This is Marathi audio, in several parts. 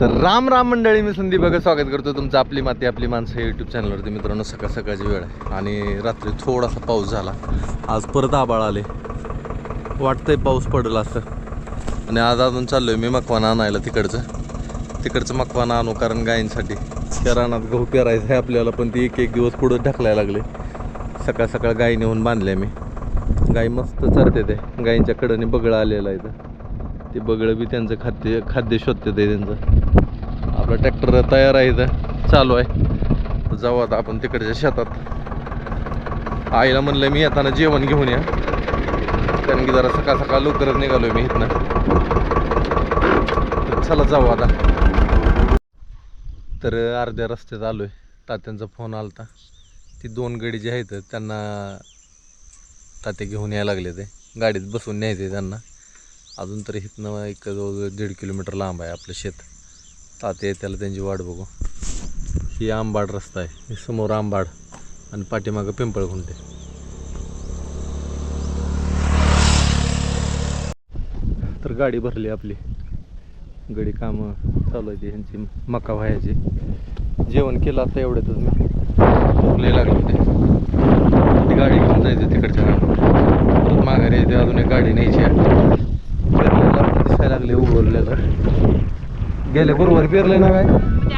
तर राम राम मंडळी मी संदीप बघा स्वागत करतो तुमचं आपली माती आपली माणसं यूट्यूब चॅनलवरती मित्रांनो सकाळ सकाळची वेळ आहे आणि रात्री थोडासा पाऊस झाला. आज परत आबाळ आले. वाटतंय पाऊस पडला असं. आणि आज अजून चाललो आहे मी मकवाना आणायला तिकडचं. तिकडचं मकवाना आणू कारण गायींसाठी. त्या रानात गहू पेरायचं आहे आपल्याला पण ती एक एक दिवस पुढं ढकलायला लागले. सकाळ सकाळ गायी नेऊन बांधले मी गाई मस्त चरते ते. गायींच्या कडनी बगळं आलेलं आहे तर ते बगळं बी त्यांचं खाद्य खाद्य शोधते ते त्यांचं. आपला ट्रॅक्टर तयार आहे इथं. चालू आहे. जाऊ आता आपण तिकडच्या शेतात. आईला म्हणलं मी येताना जेवण घेऊन या. कारण की जरा सकाळ सकाळ लवकरच निघालोय मी इथनं. चला जाऊ आता. तर अर्ध्या रस्त्यात आलोय. तात्यांचा फोन आलता. ती दोन गडी जे आहेत त्यांना ताते घेऊन यायला लागले ते. गाडीत बसून न्यायचे त्यांना. अजून तरी इथनं एक जवळजवळ दीड किलोमीटर लांब आहे आपलं शेत. ताते त्याला त्यांची वाट बघू. ही आंबाड रस्ता आहे. समोर आंबाड आणि पाठीमागं पिंपळखुंटे तर गाडी भरली आपली. गडी कामं चालू आहे ह्यांची मका व्हायची. जेवण केलं आता एवढ्यातच मी. भूकले लागले होते. ती गाडी घेऊन जायचं तिकडच्या परत माघारी येते अजून एक गाडी न्यायची आहे. दिसायला लागले उगवलेलं गेले गुरुवारी पेरले ना काय?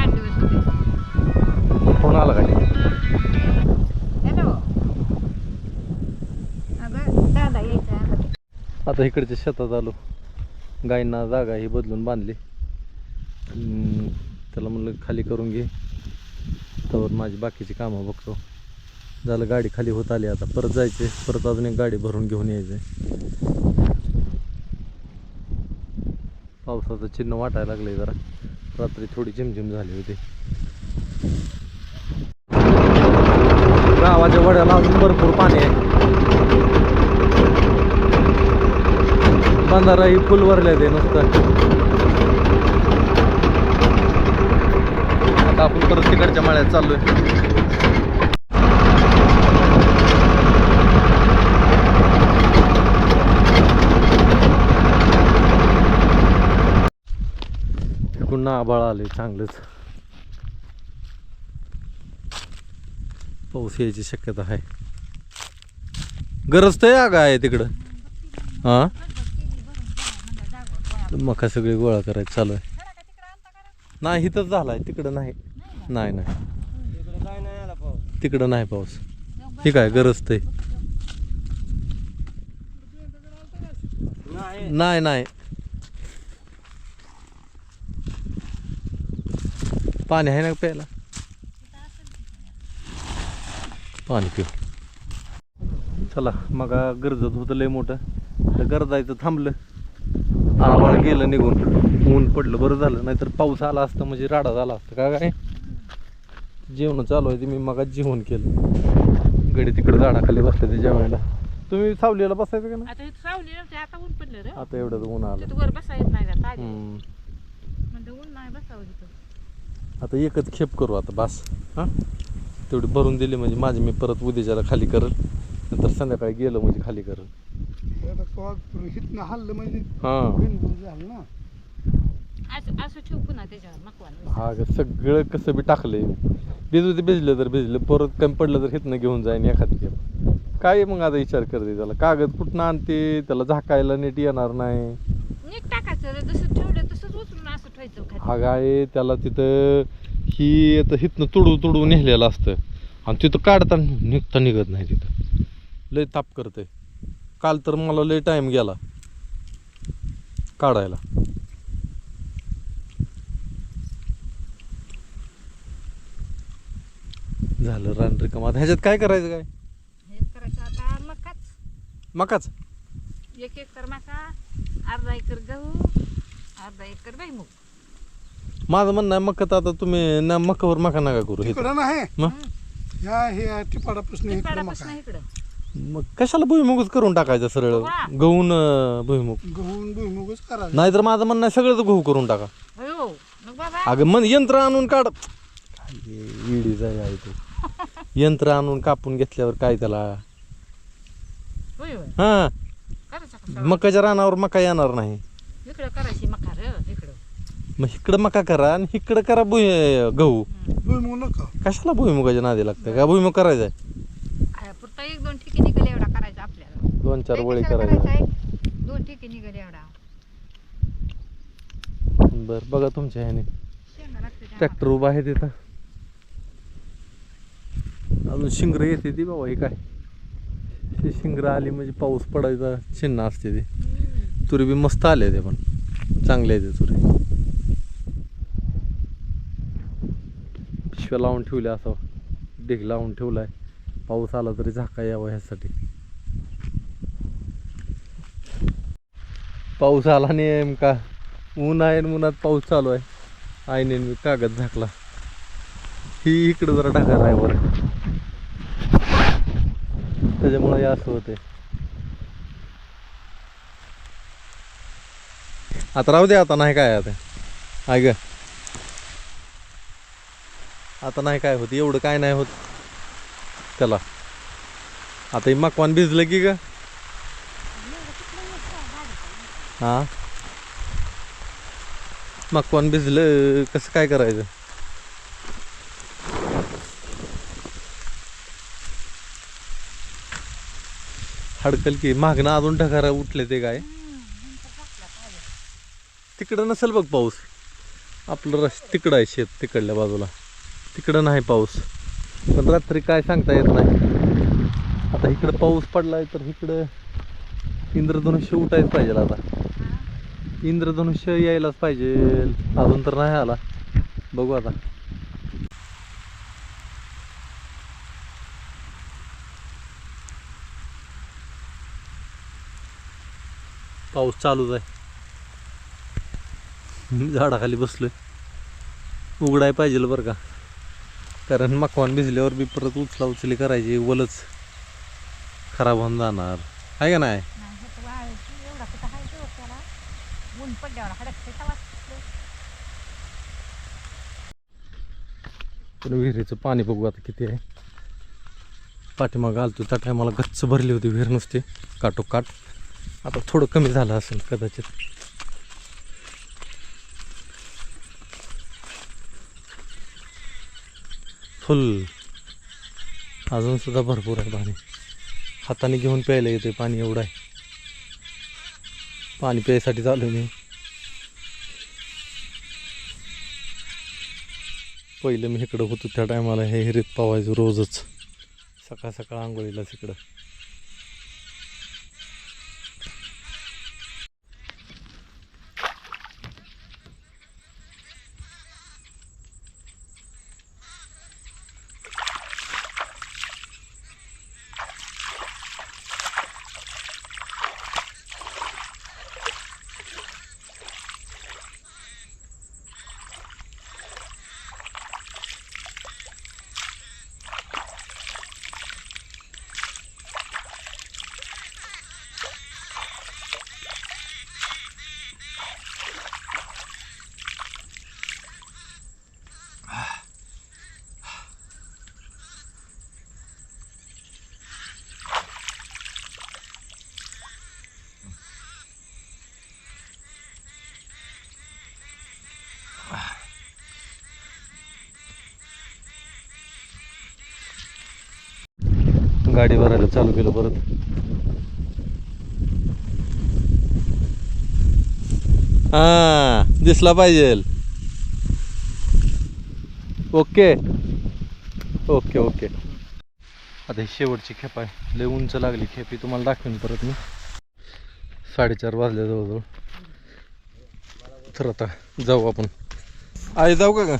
दिवस होते. फोन आला काय हॅलो. अगं दादा यायचा आहे. आता इकडच्या शेतात आलो. गायींना जागा ही बदलून बांधली. त्याला म्हणलं खाली करून घे. तर माझी बाकीची कामं बघतो. झालं गाडी खाली होत आली. आता परत जायचे परत अजून एक गाडी भरून घेऊन यायचे पावसाचं चिन्ह वाटायला लागलंय जरा. रात्री थोडी झिमझिम झाली होती. गावाच्या वड्याला अजून भरपूर पाणी आहे. बंधारा ही फुल भरले ते नुसतं. आता आपण परत तिकडच्या माळ्यात चाललोय. पुन्हा आभाळ आले चांगलंच. पाऊस यायची शक्यता आहे. गरज तर या आहे तिकडं. हां? मका सगळी गोळा करायचं चालू आहे. नाही इथंच झालाय तिकडं नाही. नाही नाही. तिकडं नाही पाऊस. ठीक आहे गरज ते नाही नाही. पाणी आहे ना प्यायला? पाणी पिऊ. चला मग गरजत होतं लय मोठं. तर गरजायचं थांबलं. आभाळ गेलं निघून. ऊन पडलं बरं झालं. नाहीतर पाऊस आला असता म्हणजे राडा झाला असता. का काय? जेवण चालू आहे ते मी मग जेवण केलं. गडी तिकडे झाडाखाली बसले ते जेवायला. तुम्ही सावलीला बसायचं का ना आता ऊन पडलं रे. आता एवढं ऊन आलं. तिथं वर बसा येत नाही का? ऊन नाही बसावं आता एकच खेप करू आता बस. हां? तेवढी भरून दिली म्हणजे माझी मी परत उद्याच्याला खाली करल नंतर संध्याकाळी गेलो म्हणजे खाली करल. आता कवा हितनं हल्लं म्हणजे हां. बिनबुल झालं ना. असं असं ठेवू पुन्हा त्याच्यावर मकवान हा ग, सगळं कसं बी टाकलंय. भिजू ते भिजलं तर भिजलं परत कमी पडलं तर हिथनं घेऊन जाईन एखादी खेप. काय मग आता विचार करते त्याला? कागद कुठनं आणते? त्याला झाकायला नीट येणार नाही. नीट टाकायचं जसं ठेवलं तसंच उचलून असं ठेवायचं खाली हा गाय त्याला तिथं ही आता हिथनं तुडू तुडू नेलेलं असतं. आणि तिथं काढताना निघता निघत नाही तिथं. लय ताप करते काल तर मला लय टाइम गेला. काढायला. झालं रान रिकाम. आता ह्याच्यात काय करायचं काय? हे करायचं आता मकाच. मकाच? एक एकर मका अर्धा एकर गहू अर्धा एकर भुईमुग. माझं म्हणणं आहे मका तर आता तुम्ही ना मकावर मका नका करू हे इकडं नाही. मग ह्या हे टिपाडापासून इकडं मका पाडापासून आहे. इकडं. मग कशाला भुईमुगच करून टाकायचं सरळ. गहून अं, भुईमुग. गहून भुईमुगच करायचं. नाहीतर माझं म्हणणं आहे सगळंच गहू करून टाका. हो मग बाबा. अगं मन यंत्र आणून काढ. इडी जाय आहे ते. यंत्र आणून कापून घेतल्यावर काय त्याला? होय होय. हा. करायचं मकाच्या रानावर मका येणार नाही. इकडं करायची मका रे इकडं मग इकडं मका करा आणि इकडं करा भुई गहू. भुईमुग नका. कशाला भुईमुगाच्या नादी लागतं? का भुईमुग करायचा आहे? आहे, पुरता एक दोन ठिकी निघेल एवढा करायचा आपल्याला. दोन चार वळी करायच्या करायचा. आहे? दोन ठिकी निघेल एवढा. बरं बघा तुमच्या ह्याने. शेंगा लागते त्या ट्रॅक्टर उभा आहे तिथं. अजून शिंगर येते ती बाबा हे काय? ते शिंगर आली म्हणजे पाऊस पडायचा चिन्ह असते ते. तुरी बी मस्त आले ते पण. चांगले आहे ते तुरी. पिशव्या लावून ठेवल्या असं. ढीग लावून ठेवलाय. पाऊस आला तरी झाका यावा ह्यासाठी. पाऊस आला नेमका. ऊन आहे आणि उन्हात पाऊस चालू आहे. आईने मी कागद झाकला. ही इकडं जरा ढगार आहे वर त्याच्यामुळे असं होते आता राहू दे आता नाही काय आता. ऐक ग. आता नाही काय होत एवढं काय नाही होत. त्याला आता मकवान भिजलं की ग. हा? मकवान भिजलं कसं काय करायचं? हडकल की मागणं अजून ढगारा उठले ते काय? तिकडं नसेल बघ पाऊस. आपलं रस तिकडं आहे शेत तिकडल्या बाजूला. तिकडं नाही पाऊस. पण रात्री काय सांगता येत नाही. आता इकडं पाऊस पडलाय तर इकडं इंद्रधनुष्य उठायच पाहिजे आता. इंद्रधनुष्य यायलाच पाहिजे. अजून तर नाही आला. बघू आता. पाऊस चालूच आहे. मी झाडाखाली बसलोय. उघडाय पाहिजे बरं का. कारण मकवान भिजल्यावर बी परत उचला उचली करायची वलच खराब होऊन जाणार. आहे का नाही? नाही होत वाळायची, एवढा कुठं आहे तो त्याला? ऊन पडल्यावर हडकते तवा पण विहिरीचं पाणी बघू आता किती आहे. पाठीमागं आलतो त्या टायमाला गच्च भरली होती विहीर नुसती काटोकाट. आता थोडं कमी झालं असेल कदाचित. फुल. अजूनसुद्धा भरपूर आहे पाणी. हाताने घेऊन प्यायला येते पाणी एवढं आहे. पाणी प्यायसाठी चालू मी. पहिलं मी इकडं होतो त्या टायमाला हे हिरीत पावायचं रोजच. सकाळ सकाळ आंघोळीला तिकडं गाडी भरायला चालू केलं परत. हा दिसला पाहिजे. ओके. Okay okay. आता ही शेवटची खेप आहे. लय उंच लागली खेप ही तुम्हाला दाखवेन परत मी. साडेचार वाजले जवळजवळ. तर आता जाऊ आपण. आई जाऊ का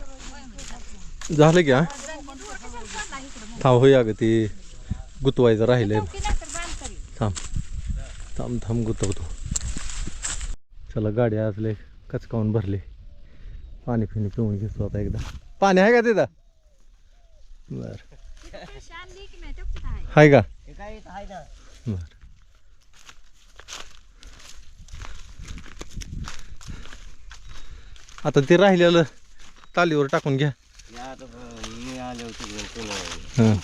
झालं की हा? थांब होई अगं ती. गुतवायचं राहिलंय. थांब. थांब थांब गुतवतो. चला गाडी लय कचकावून भरली. पाणी फिणी पिऊन घेतो आता एकदा. पाणी आहे का तिथं? बर. आहे. का? बर. आता ते राहिलेलं तालीवर टाकून घ्या. हां.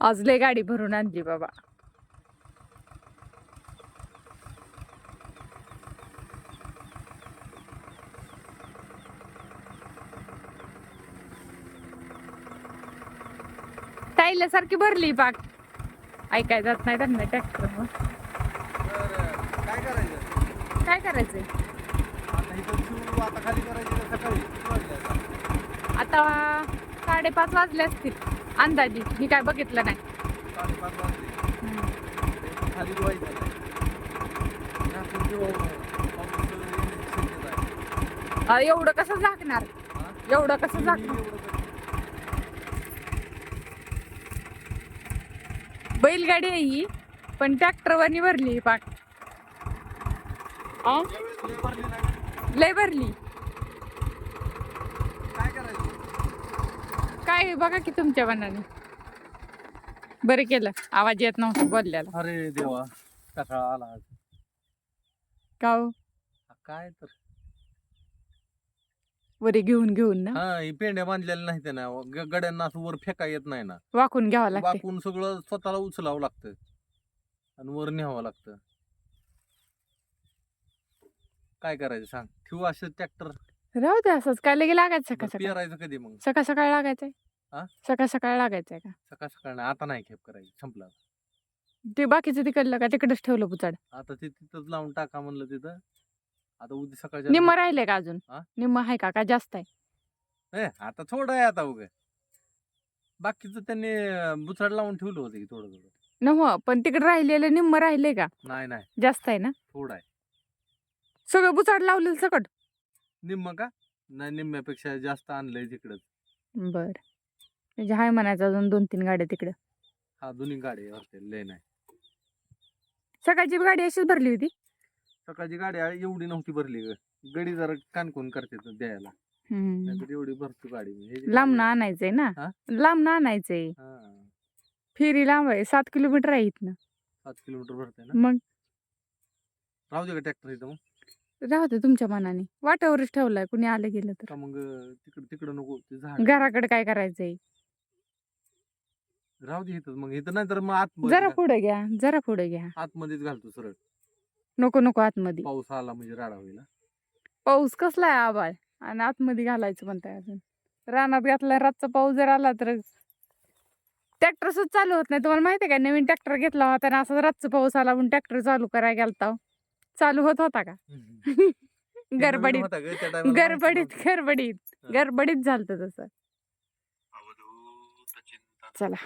आज लय गाडी भरून आणली बाबा. सारखी भरली बाग. ऐकाय जात नाही त्यांना ट्रॅक्टर मग काय करायचंय? आता साडेपाच वाजले असतील. अंदाजी. मी काय बघितलं नाही. एवढं कसं झाकणार? एवढं कसं मी झाकणार? बैलगाडी आहे ही पण ट्रॅक्टरवानी भरली ही पाक. लय भरली नाही. लय भरली काय काय बघा की तुमच्या मनाने. बरं केलं. आवाज येत नव्हता बोलल्याला अरे देवा कसा आला. का हो? काय तर. वरी घेऊन घेऊन ना? हा ही पेंड्या बांधलेल्या नाहीत ना. ग- गड्यांना असं वर फेका येत नाही ना. वाकून घ्यावं लागते वाकून सगळं स्वतःला उचलावं लागतं. आणि वर न्यावं लागतं. काय करायचं सांग? ठेवू असं ट्रॅक्टर राहू दे असंच. काय लगे लागायचं सकाळ सकाळ? पेरायचं कधी मग? सकाळ सकाळ लागायचंय. आ? सकाळ सकाळ लागायचंय का? सकाळ सकाळ नाही आता नाही खेप करायची संपला. ते बाकीचं तिकडलं का? तिकडच ठेवलं पुचाड आता ते तिथंच लावून टाका म्हणलं तिथं. आता उद्या सकाळच्या निम्म राहिलंय का अजून? आ? निम्म आहे का? का जास्त आहे? आता थोडं आहे आता उग. बाकीचं त्यांनी अं, बुचड लावून ठेवलं होतं की थोडं थोडं. नव पण तिकडे राहिलेलं निम्म राहिलंय का? नाही नाही. जास्त आहे ना? थोडं आहे. सगळं बुचाड लावलेलं सकट. निम्म का? नाही निम्म्यापेक्षा जास्त आणलंय तिकडच. बर. म्हणजे हाय म्हणायचं अजून दोन तीन गाड्या तिकडे. हा दोन्ही गाडी वाटते लय नाही. सकाळची गाडी अशीच भरली होती? सकाळची गाडी एवढी नव्हती भरली ग. गडी जरा कानकून करते तर द्यायला. हम्म. नाहीतर एवढी भरतो गाडी. हे जी लांब ना आणायचंय ना? हा? लांब ना आणायचंय. हा, फेरी लांब आहे सात किलोमीटर आहे इथनं. सात किलोमीटर भरते ना? मग? राहू दे का ट्रॅक्टर इथं मग? राहू दे तुमच्या मनाने. वाटावरच ठेवलाय कुणी आलं गेलं तर. का मग तिकडं तिकडं नको ते झाड. घराकडे काय करायचंय? राहू दे इथं मग इथं नाही तर मग आत जरा पुढे घ्या जरा पुढे घ्या. आतमध्येच घालतो सरळ. नको नको आतमध्ये. पाऊस आला म्हणजे राडा होईल हा. पाऊस कसला आहे आबाळ? आणि आतमध्ये घालायचं म्हणताय अजून. रानात घातला रातचा पाऊस जर आला तर ट्रॅक्टर सुद्धा चालू होत नाही. तुम्हाला माहिती आहे का नवीन ट्रॅक्टर घेतला होता आणि असं रातचा पाऊस आला म्हणून ट्रॅक्टर चालू करायला गेलता चालू होत होता का? ते नवीन गडबडीत होता ग, त्या time ला गडबडीत माहिती गडबडीत. हा. गडबडीत झालत तसं. चला.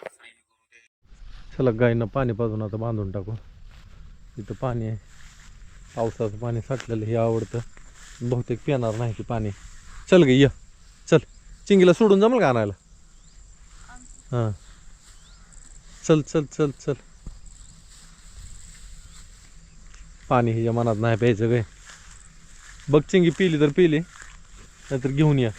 चला गायींना पाणी पाजून आता बांधून टाकू. इथं पाणी आहे. पावसाचं पाणी साठलेलं हे आवडतं. बहुतेक पिणार नाही ते पाणी. चल ग ये. चल. चिंगीला सोडून जमल का आणायला? हां. चल चल चल चल. पाणी हिच्या मनात नाही प्यायचं काय बघ चिंगी पिली तर पिली नाहीतर घेऊन या.